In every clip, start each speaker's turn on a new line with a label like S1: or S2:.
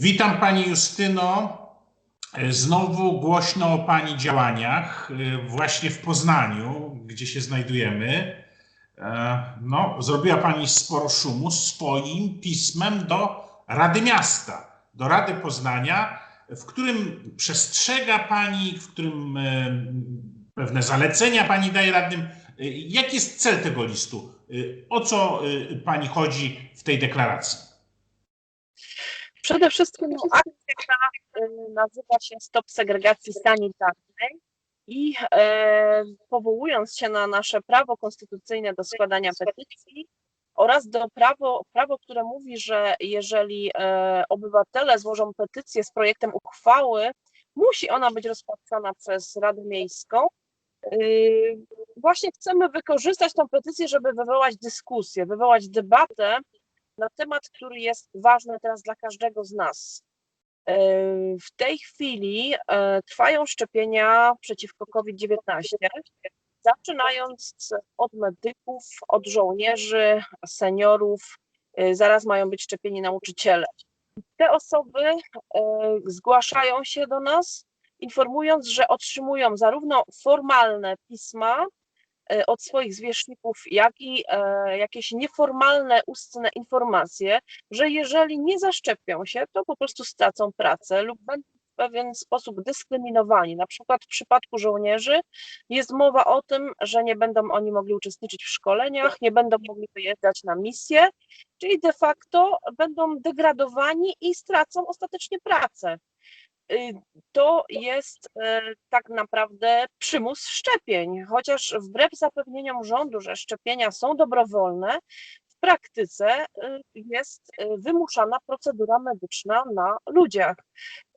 S1: Witam Pani Justyno. Znowu głośno o Pani działaniach y, właśnie w Poznaniu, gdzie się znajdujemy. E, No, zrobiła Pani sporo szumu swoim pismem do Rady Miasta, do Rady Poznania, w którym przestrzega Pani, w którym e, pewne zalecenia Pani daje radnym. Jaki jest cel tego listu? O co Pani chodzi w tej deklaracji?
S2: Przede wszystkim no, akcja ta y, nazywa się Stop Segregacji Sanitarnej i e, powołując się na nasze prawo konstytucyjne do składania petycji oraz do prawo, prawo, które mówi, że jeżeli e, obywatele złożą petycję z projektem uchwały, musi ona być rozpatrzona przez Radę Miejską. Właśnie chcemy wykorzystać tą petycję, żeby wywołać dyskusję, wywołać debatę na temat, który jest ważny teraz dla każdego z nas. E, W tej chwili e, trwają szczepienia przeciwko COVID-19, zaczynając od medyków, od żołnierzy, seniorów, e, zaraz mają być szczepieni nauczyciele. Te osoby zgłaszają się do nas, informując, że otrzymują zarówno formalne pisma, od swoich zwierzchników, jak i e, jakieś nieformalne, ustne informacje, że jeżeli nie zaszczepią się, to po prostu stracą pracę lub będą w pewien sposób dyskryminowani. Na przykład w przypadku żołnierzy jest mowa o tym, że nie będą oni mogli uczestniczyć w szkoleniach, nie będą mogli wyjeżdżać na misje, czyli de facto będą degradowani i stracą ostatecznie pracę to jest e, tak naprawdę przymus szczepień, chociaż wbrew zapewnieniom rządu, że szczepienia są dobrowolne, w praktyce y, jest y, wymuszana procedura medyczna na ludziach.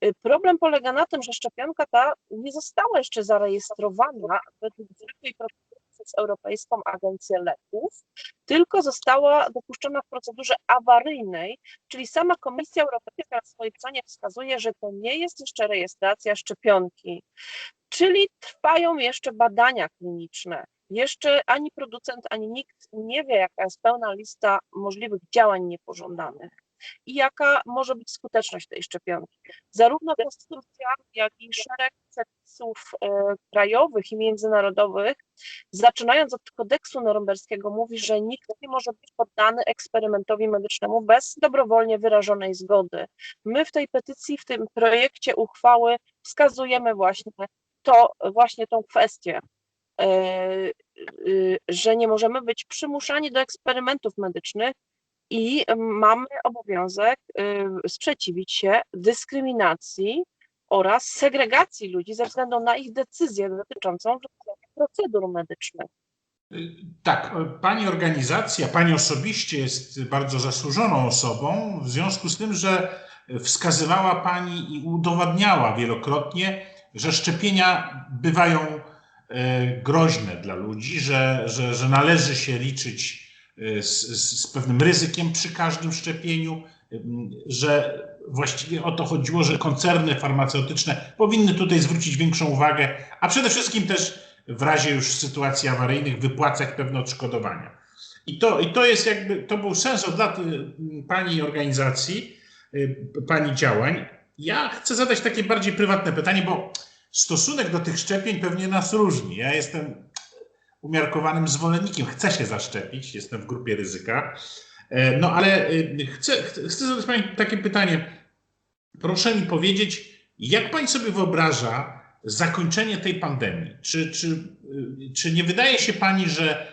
S2: Y, Problem polega na tym, że szczepionka ta nie została jeszcze zarejestrowana według zwykłej procedury przez Europejską Agencję Leków, tylko została dopuszczona w procedurze awaryjnej, czyli sama Komisja Europejska w swojej cenie wskazuje, że to nie jest jeszcze rejestracja szczepionki. Czyli trwają jeszcze badania kliniczne. Jeszcze ani producent, ani nikt nie wie, jaka jest pełna lista możliwych działań niepożądanych i jaka może być skuteczność tej szczepionki. Zarówno konstytucja, jak i szereg przepisów e, krajowych i międzynarodowych, zaczynając od kodeksu norymberskiego, mówi, że nikt nie może być poddany eksperymentowi medycznemu bez dobrowolnie wyrażonej zgody. My w tej petycji, w tym projekcie uchwały wskazujemy właśnie to, właśnie tą kwestię e, y, że nie możemy być przymuszani do eksperymentów medycznych i mamy obowiązek y, sprzeciwić się dyskryminacji oraz segregacji ludzi ze względu na ich decyzję dotyczącą procedur medycznych.
S1: Tak, Pani organizacja, Pani osobiście jest bardzo zasłużoną osobą, w związku z tym, że wskazywała Pani i udowadniała wielokrotnie, że szczepienia bywają e, groźne dla ludzi, że, że, że należy się liczyć e, z, z, z pewnym ryzykiem przy każdym szczepieniu, m, że właściwie o to chodziło, że koncerny farmaceutyczne powinny tutaj zwrócić większą uwagę, a przede wszystkim też w razie już sytuacji awaryjnych wypłacać pewne odszkodowania. I to, I to jest jakby, to był sens od lat y, Pani organizacji, y, Pani działań. Ja chcę zadać takie bardziej prywatne pytanie, bo stosunek do tych szczepień pewnie nas różni. Ja jestem umiarkowanym zwolennikiem, chcę się zaszczepić, jestem w grupie ryzyka. E, No ale y, chcę, chcę zadać Pani takie pytanie. Proszę mi powiedzieć, jak Pani sobie wyobraża zakończenie tej pandemii? Czy, czy, y, czy nie wydaje się Pani, że,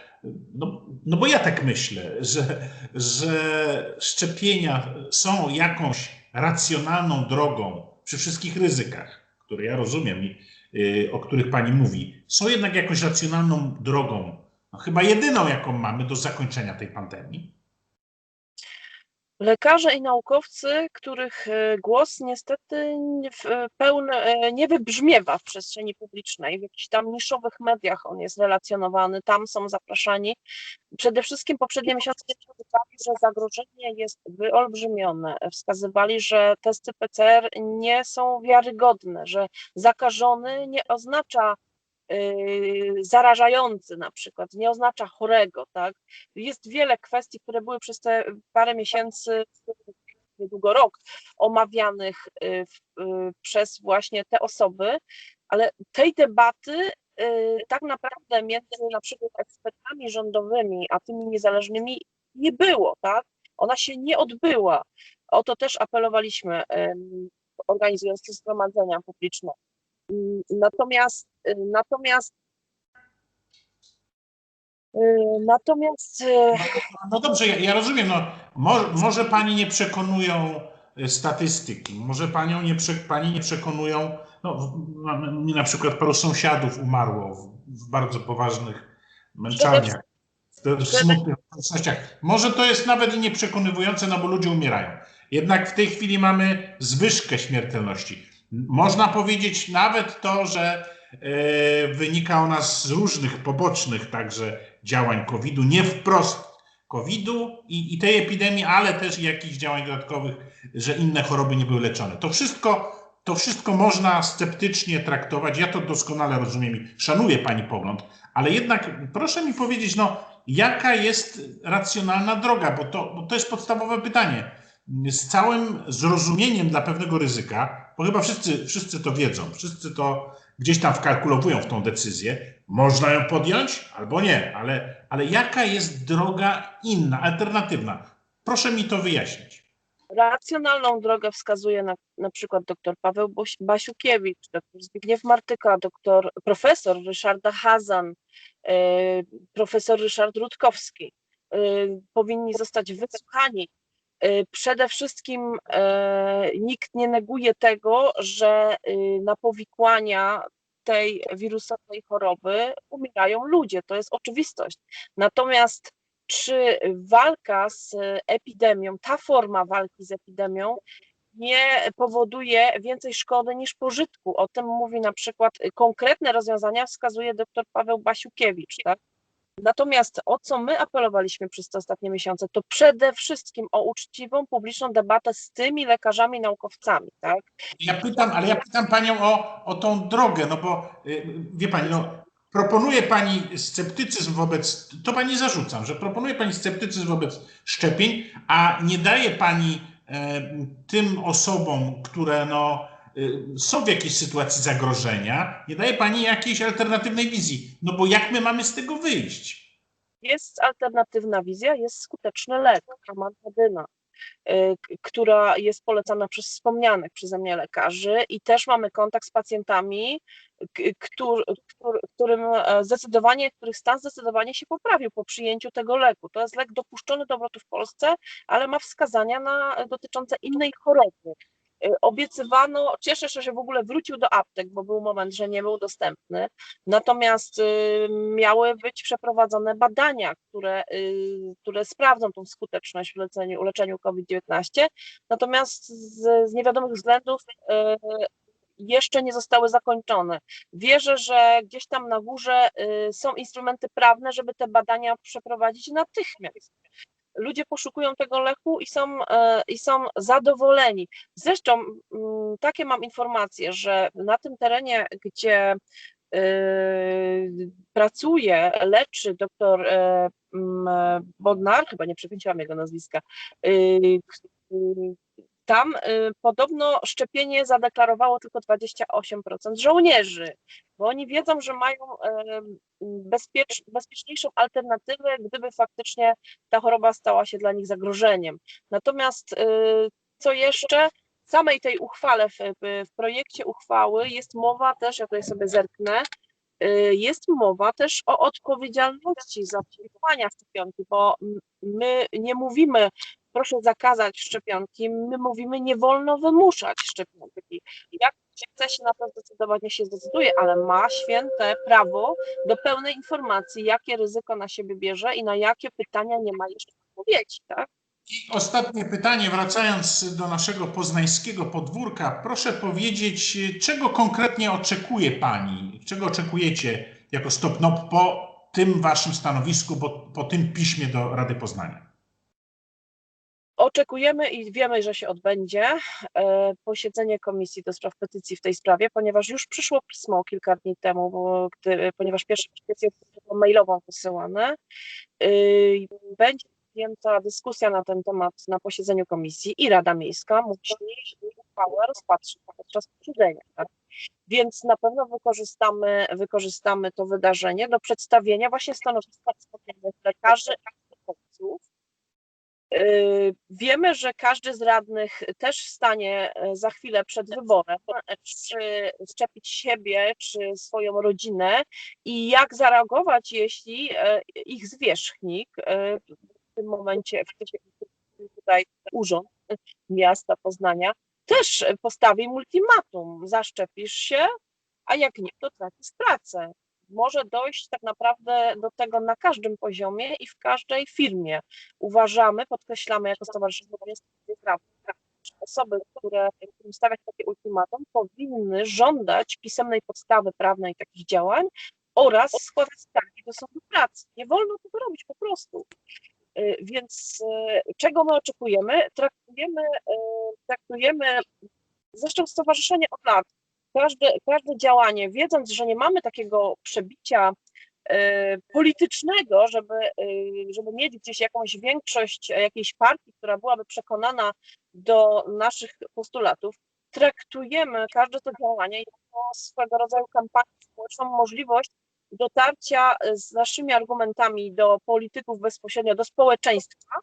S1: no, no bo ja tak myślę, że, że szczepienia są jakąś racjonalną drogą przy wszystkich ryzykach, które ja rozumiem i o których Pani mówi, są jednak jakąś racjonalną drogą, no chyba jedyną, jaką mamy do zakończenia tej pandemii?
S2: Lekarze i naukowcy, których e, głos niestety e, e, nie wybrzmiewa w przestrzeni publicznej, w jakichś tam niszowych mediach on jest relacjonowany, tam są zapraszani. Przede wszystkim poprzednie miesiące wskazywali, że zagrożenie jest wyolbrzymione. Wskazywali, że testy PCR nie są wiarygodne, że zakażony nie oznacza zarażający na przykład, nie oznacza chorego, tak? Jest wiele kwestii, które były przez te parę miesięcy niedługo rok omawianych y, y, przez właśnie te osoby, ale tej debaty y, tak naprawdę między na przykład ekspertami rządowymi a tymi niezależnymi nie było, tak? Ona się nie odbyła. O to też apelowaliśmy, organizując te zgromadzenia publiczne. Natomiast, y, natomiast, y, natomiast y,
S1: No dobrze, ja, ja rozumiem. No, mo, może pani nie przekonują statystyki, może panią nie, pani nie przekonują. No, mnie na przykład paru sąsiadów umarło w, w bardzo poważnych męczarniach, w, w smutnych okolicznościach. Może to jest nawet i nieprzekonywujące, no bo ludzie umierają. Jednak w tej chwili mamy zwyżkę śmiertelności. Można powiedzieć nawet to, że e, wynika ona z różnych pobocznych także działań COVID-u, nie wprost COVID-u i, i tej epidemii, ale też jakichś działań dodatkowych, że inne choroby nie były leczone. To wszystko, to wszystko można sceptycznie traktować. Ja to doskonale rozumiem i szanuję Pani pogląd, ale jednak proszę mi powiedzieć, no, jaka jest racjonalna droga, bo to, bo to jest podstawowe pytanie. Z całym zrozumieniem dla pewnego ryzyka, bo chyba wszyscy, wszyscy to wiedzą, wszyscy to gdzieś tam wkalkulowują w tą decyzję, można ją podjąć albo nie, ale, ale jaka jest droga inna, alternatywna? Proszę mi to wyjaśnić.
S2: Racjonalną drogę wskazuje na, na przykład dr Paweł Basiukiewicz, dr Zbigniew Martyka, doktor, profesor Ryszarda Hazan, e, profesor Ryszard Rutkowski. E, powinni zostać wysłuchani. E, Przede wszystkim e, nikt nie neguje tego, że e, na powikłania tej wirusowej choroby umierają ludzie. To jest oczywistość. Natomiast czy walka z epidemią, ta forma walki z epidemią nie powoduje więcej szkody niż pożytku. O tym mówi na przykład konkretne rozwiązania wskazuje dr Paweł Basiukiewicz. Tak? Natomiast o co my apelowaliśmy przez te ostatnie miesiące, to przede wszystkim o uczciwą, publiczną debatę z tymi lekarzami, naukowcami. Tak?
S1: Ja pytam, ale ja pytam panią o, o tą drogę, no bo y, wie pani, no, proponuje pani sceptycyzm wobec, to pani zarzucam, że proponuje pani sceptycyzm wobec szczepień, a nie daje pani e, tym osobom, które no, są w jakiejś sytuacji zagrożenia, nie daje pani jakiejś alternatywnej wizji. No bo jak my mamy z tego wyjść?
S2: Jest alternatywna wizja, jest skuteczny lek, amantadyna, y, która jest polecana przez wspomnianych przeze mnie lekarzy i też mamy kontakt z pacjentami, k- któr, któr, którym e, zdecydowanie, których stan zdecydowanie się poprawił po przyjęciu tego leku. To jest lek dopuszczony do obrotu w Polsce, ale ma wskazania na, dotyczące innej choroby. Y, Obiecywano, cieszę się, że w ogóle wrócił do aptek, bo był moment, że nie był dostępny. Natomiast y, miały być przeprowadzone badania, które, y, które sprawdzą tą skuteczność w leczeniu, leczeniu COVID-19. Natomiast z, z niewiadomych względów jeszcze nie zostały zakończone. Wierzę, że gdzieś tam na górze są instrumenty prawne, żeby te badania przeprowadzić natychmiast. Ludzie poszukują tego leku i są, e, i są zadowoleni. Zresztą takie mam informacje, że na tym terenie, gdzie y, pracuje, leczy doktor e, Bodnar, chyba nie przekręciłam jego nazwiska, tam y, podobno szczepienie zadeklarowało tylko 28% żołnierzy, bo oni wiedzą, że mają bezpieczniejszą alternatywę, gdyby faktycznie ta choroba stała się dla nich zagrożeniem. Natomiast y, co jeszcze? W samej tej uchwale, w, w projekcie uchwały jest mowa też, ja tutaj sobie zerknę, y, jest mowa też o odpowiedzialności za przyjmowania szczepionki, bo my nie mówimy, proszę zakazać szczepionki, my mówimy, nie wolno wymuszać szczepionki. Jak chce się na to zdecydować, niech się zdecyduje, ale ma święte prawo do pełnej informacji, jakie ryzyko na siebie bierze i na jakie pytania nie ma jeszcze odpowiedzi, tak?
S1: I ostatnie pytanie, wracając do naszego poznańskiego podwórka, proszę powiedzieć, czego konkretnie oczekuje Pani, czego oczekujecie jako stop no, po tym Waszym stanowisku, po, po tym piśmie do Rady Poznania?
S2: Oczekujemy i wiemy, że się odbędzie e, posiedzenie Komisji do Spraw Petycji w tej sprawie, ponieważ już przyszło pismo kilka dni temu, bo gdy, ponieważ pierwsze petycje było mailową wysyłane. Y, Będzie podjęta dyskusja na ten temat na posiedzeniu komisji i Rada Miejska musi uchwałę rozpatrzyć podczas posiedzenia. Tak? Więc na pewno wykorzystamy, wykorzystamy to wydarzenie do przedstawienia właśnie stanowiska lekarzy Wiemy, że każdy z radnych też stanie e, za chwilę przed wyborem, e, czy szczepić siebie, czy swoją rodzinę i jak zareagować, jeśli e, ich zwierzchnik w tym momencie, w tutaj urząd miasta Poznania też postawi multimatum, zaszczepisz się, a jak nie, to tracisz pracę. Może dojść tak naprawdę do tego na każdym poziomie i w każdej firmie. Uważamy, podkreślamy jako Stowarzyszenie Praw, że osoby, które którym stawiać takie ultimatum, powinny żądać pisemnej podstawy prawnej takich działań oraz składać skargi do sądu pracy. Nie wolno tego robić po prostu. Y, Więc y, czego my oczekujemy? Traktujemy, y, traktujemy zresztą stowarzyszenie od lat, każde, każde działanie, wiedząc, że nie mamy takiego przebicia y, politycznego, żeby, y, żeby mieć gdzieś jakąś większość jakiejś partii, która byłaby przekonana do naszych postulatów, traktujemy każde to działanie jako swego rodzaju kampanię społeczną, możliwość dotarcia z naszymi argumentami do polityków bezpośrednio, do społeczeństwa,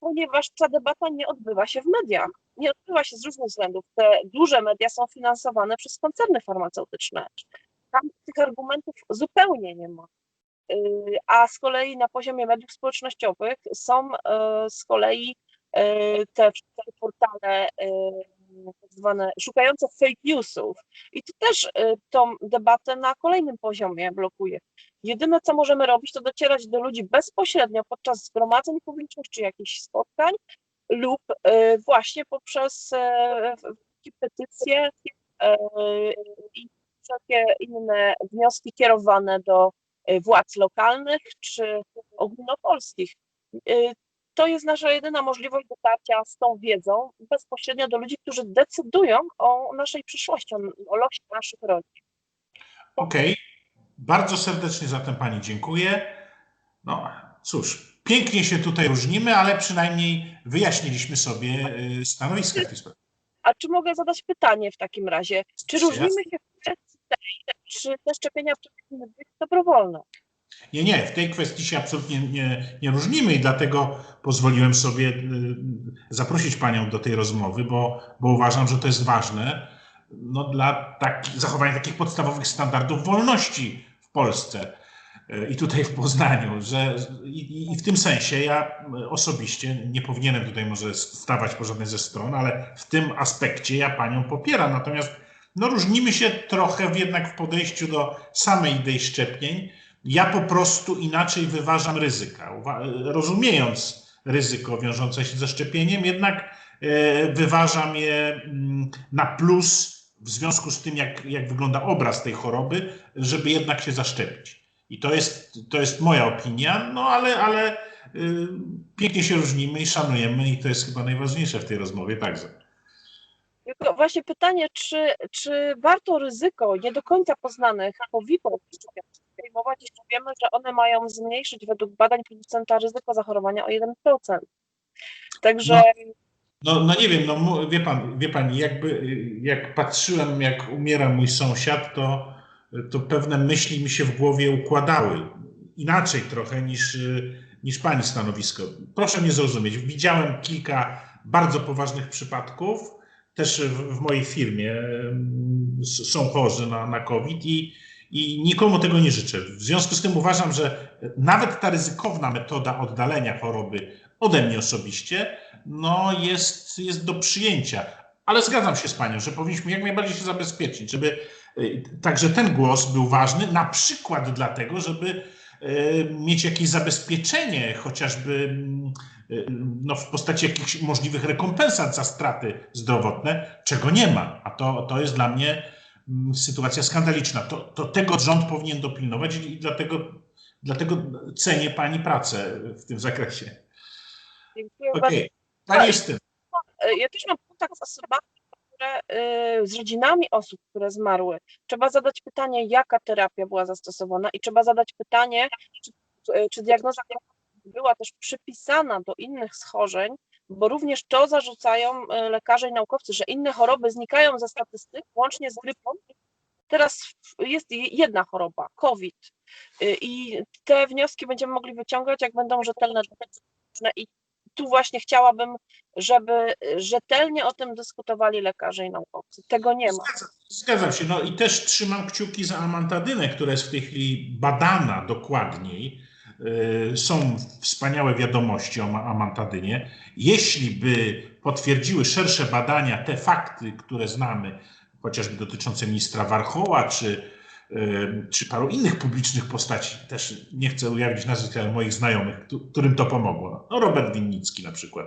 S2: ponieważ ta debata nie odbywa się w mediach. Nie odbywa się z różnych względów. Te duże media są finansowane przez koncerny farmaceutyczne. Tam tych argumentów zupełnie nie ma. Y, A z kolei na poziomie mediów społecznościowych są y, z kolei y, te portale tak zwane szukające fake newsów. I to też tą debatę na kolejnym poziomie blokuje. Jedyne, co możemy robić, to docierać do ludzi bezpośrednio podczas zgromadzeń publicznych czy jakichś spotkań lub e, właśnie poprzez e, petycje e, i wszelkie inne wnioski kierowane do władz lokalnych czy ogólnopolskich. To jest nasza jedyna możliwość dotarcia z tą wiedzą bezpośrednio do ludzi, którzy decydują o naszej przyszłości, o, losie naszych rodzin.
S1: Okej, bardzo serdecznie zatem Pani dziękuję. No cóż, pięknie się tutaj różnimy, ale przynajmniej wyjaśniliśmy sobie y, stanowiska w tej sprawie.
S2: A czy mogę zadać pytanie w takim razie? Czy
S1: Jasne.
S2: różnimy się w kwestii tej, czy te szczepienia powinny być dobrowolne?
S1: Nie, nie, w tej kwestii się absolutnie nie, nie różnimy i dlatego pozwoliłem sobie y, zaprosić Panią do tej rozmowy, bo, bo uważam, że to jest ważne no, dla tak, zachowania takich podstawowych standardów wolności w Polsce i tutaj w Poznaniu, że i, i w tym sensie ja osobiście nie powinienem tutaj może stawać po żadnej ze stron, ale w tym aspekcie ja Panią popieram. Natomiast no, różnimy się trochę jednak w podejściu do samej idei szczepień. Ja po prostu inaczej wyważam ryzyka. Uwa- Rozumiejąc ryzyko wiążące się ze szczepieniem, jednak e, wyważam je mm, na plus w związku z tym, jak, jak wygląda obraz tej choroby, żeby jednak się zaszczepić. I to jest, to jest moja opinia, no ale, ale y, pięknie się różnimy i szanujemy, i to jest chyba najważniejsze w tej rozmowie także.
S2: Tylko właśnie pytanie, czy, czy warto ryzyko nie do końca poznanych powikłań przejmować, jeśli wiemy, że one mają zmniejszyć według badań producenta ryzyko zachorowania o 1%. Także
S1: No, no nie wiem, no wie pan, wie pani, jakby jak patrzyłem, jak umiera mój sąsiad, to, to pewne myśli mi się w głowie układały. Inaczej trochę niż, y, niż pani stanowisko. Proszę mnie zrozumieć. Widziałem kilka bardzo poważnych przypadków. Też w, w mojej firmie s- są chorzy na, na COVID i, i nikomu tego nie życzę. W związku z tym uważam, że nawet ta ryzykowna metoda oddalenia choroby ode mnie osobiście, no jest, jest do przyjęcia. Ale zgadzam się z Panią, że powinniśmy jak najbardziej się zabezpieczyć, żeby y, także ten głos był ważny, na przykład dlatego, żeby y, mieć jakieś zabezpieczenie, chociażby mm, y, no, w postaci jakichś możliwych rekompensat za straty zdrowotne, czego nie ma. A to, to jest dla mnie mm, sytuacja skandaliczna. To, to tego rząd powinien dopilnować i dlatego, dlatego cenię Pani pracę w tym zakresie.
S2: dziękuję
S1: Okej,
S2: bardzo.
S1: Pani tym.
S2: E, Ja też mam kontakt z osobami, e, z rodzinami osób, które zmarły. Trzeba zadać pytanie, jaka terapia była zastosowana i trzeba zadać pytanie, czy, e, czy diagnoza była też przypisana do innych schorzeń, bo również to zarzucają e, lekarze i naukowcy, że inne choroby znikają ze statystyk, łącznie z grypą. Teraz jest je- jedna choroba, COVID. Y, I te wnioski będziemy mogli wyciągać, jak będą rzetelne. I tu właśnie chciałabym, żeby rzetelnie o tym dyskutowali lekarze i naukowcy. Tego nie ma.
S1: Zgadzam, się. No i też trzymam kciuki za amantadynę, która jest w tej chwili badana dokładniej. Yy, Są wspaniałe wiadomości o ma- amantadynie. Jeśli by potwierdziły szersze badania te fakty, które znamy, chociażby dotyczące ministra Warchoła, czy, czy paru innych publicznych postaci, też nie chcę ujawnić nazwisk, ale moich znajomych, któ- którym to pomogło. No, Robert Winnicki na przykład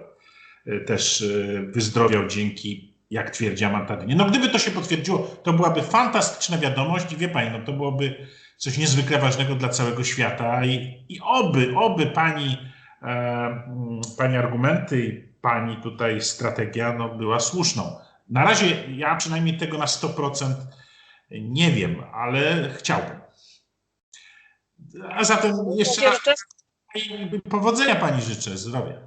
S1: y, też y, wyzdrowiał dzięki, jak twierdzi Amantadynie. No gdyby to się potwierdziło, to byłaby fantastyczna wiadomość i wie pani, no to byłoby coś niezwykle ważnego dla całego świata i, i oby, oby pani, e, mm, pani argumenty i pani tutaj strategia no, była słuszną. Na razie ja przynajmniej tego na 100% nie wiem, ale chciałbym. A zatem jeszcze raz powodzenia pani życzę, zdrowia.